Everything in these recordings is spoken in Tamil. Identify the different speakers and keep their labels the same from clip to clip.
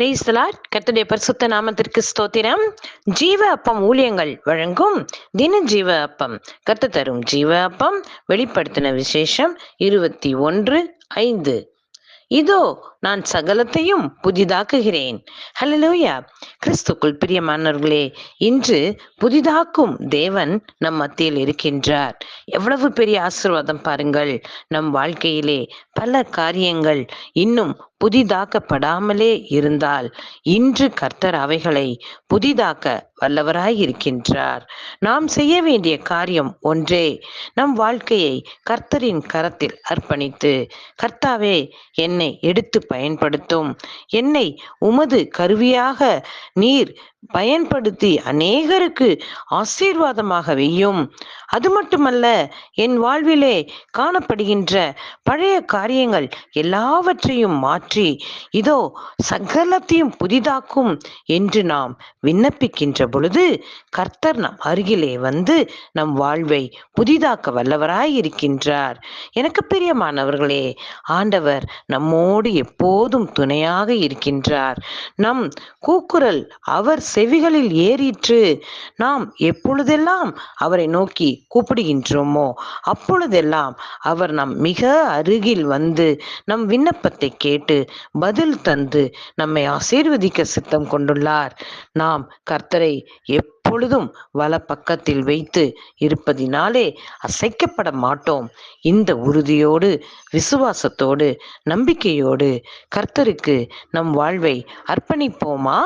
Speaker 1: பிரைஸ் கர்த்தருடைய பரிசுத்த நாமத்திற்கு ஸ்தோத்திரம். ஜீவ அப்பம் ஊழியங்கள் வழங்கும் தின ஜீவ அப்பம். கர்த்த தரும் ஜீவ அப்பம். வெளிப்படுத்தின விசேஷம் இருபத்தி ஒன்று ஐந்து. இதோ நான் சகலத்தையும் புதிதாக்குகிறேன். ஹலலூயா கிறிஸ்துக்குள் பிரியமானவர்களே இன்று புதிதாக்கும் தேவன் நம் மத்தியில் இருக்கின்றார். எவ்வளவு பெரிய ஆசீர்வாதம் பாருங்கள். நம் வாழ்க்கையிலே பல காரியங்கள் இன்னும் புதிதாக்கப்படாமலே இருந்தால் இன்று கர்த்தர் அவைகளை புதிதாக்க வல்லவராய் இருக்கின்றார். நாம் செய்ய வேண்டிய காரியம் ஒன்றே நம் வாழ்க்கையை கர்த்தரின் கரத்தில் அர்ப்பணித்து கர்த்தாவே என்னை எடுத்து பயன்படுத்தும். என்னை உமது கருவியாக நீர் பயன்படுத்தி அநேகருக்கு ஆசீர்வாதமாக வையும். அது மட்டுமல்ல என் வாழ்விலே காணப்படுகின்ற பழைய காரியங்கள் எல்லாவற்றையும் மாற்றி இதோ சகலத்தையும் புதிதாக்கும் என்று நாம் விண்ணப்பிக்கின்ற பொழுது கர்த்தர் நம் அருகிலே வந்து நம் வாழ்வை புதிதாக்க வல்லவராய் இருக்கின்றார். எனக்கு பிரியமானவர்களே ஆண்டவர் நம்மோடு எப்போதும் துணையாக இருக்கின்றார். நம் கூக்குரல் அவர் செவிகளில் ஏறிற்று. நாம் எப்பொழுதெல்லாம் அவரை நோக்கி கூப்பிடுகின்றோமோ அப்பொழுதெல்லாம் அவர் நம் மிக அருகில் வந்து நம் விண்ணப்பத்தை கேட்டு பதில் தந்து நம்மை ஆசீர்வதிக்க சித்தம் கொண்டுள்ளார். நாம் கர்த்தரை எப்பொழுதும் வல பக்கத்தில் வைத்து இருப்பதினாலே அசைக்கப்பட மாட்டோம். இந்த உறுதியோடு விசுவாசத்தோடு நம்பிக்கையோடு கர்த்தருக்கு நம் வாழ்வை அர்ப்பணிப்போமா?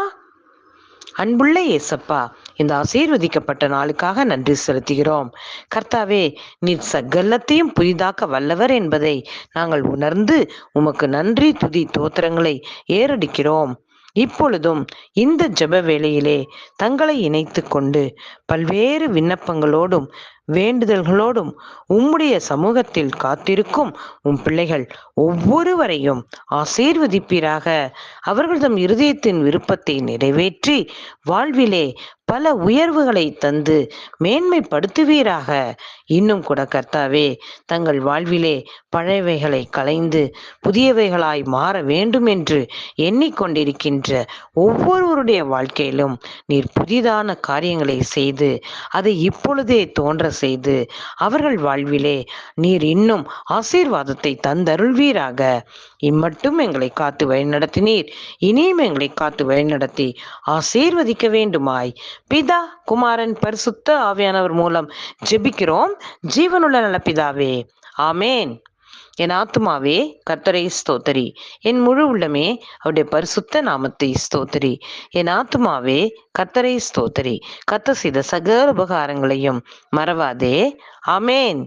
Speaker 1: அன்புள்ள ஏசப்பா இந்த ஆசீர்வதிக்கப்பட்ட நாளுக்காக நன்றி செலுத்துகிறோம். கர்த்தாவே நீர் சகலத்தையும் புதிதாக்க வல்லவர் என்பதை நாங்கள் உணர்ந்து உமக்கு நன்றி துதி தோத்திரங்களை ஏறடிக்கிறோம். இப்பொழுதும் இந்த ஜெப வேளையிலே தங்களை இணைத்து கொண்டு பல்வேறு விண்ணப்பங்களோடும் வேண்டுதல்களோடும் உம்முடைய சமூகத்தில் காத்திருக்கும் உம் பிள்ளைகள் ஒவ்வொருவரையும் ஆசீர்வதிப்பீராக. அவர்கள் தம் இருதயத்தின் விருப்பத்தை நிறைவேற்றி வாழ்விலே பல உயர்வுகளை தந்து மேன்மைப்படுத்துவீராக. இன்னும் கூட கர்த்தாவே தங்கள் வாழ்விலே பழையவைகளை களைந்து புதியவைகளாய் மாற வேண்டும் என்று எண்ணிக்கொண்டிருக்கின்ற ஒவ்வொருவருடைய வாழ்க்கையிலும் நீர் புதிதான காரியங்களை செய்து அதை இப்பொழுதே தோன்ற செய்து அவர்கள் வாழ்விலே நீர் இன்னும் ஆசீர்வாதத்தை தந்தருள்வீராக. இம்மட்டும் எங்களை காத்து வழிநடத்தினீர். இனியும் எங்களை காத்து வழிநடத்தி ஆசீர்வதிக்க வேண்டுமாய் பிதா குமாரன் பரிசுத்த ஆவியானவர் மூலம் ஜெபிக்கிறோம். ஜீவனுள்ள நல்ல பிதாவே ஆமேன். என் ஆத்துமாவே கர்த்தரை ஸ்தோத்தரி. என் முழு உள்ளமே அவருடைய பரிசுத்த நாமத்தை ஸ்தோத்தரி. என் ஆத்துமாவே கர்த்தரை ஸ்தோத்தரி. கத்த செய்த சகல உபகாரங்களையும் மறவாதே. ஆமேன்.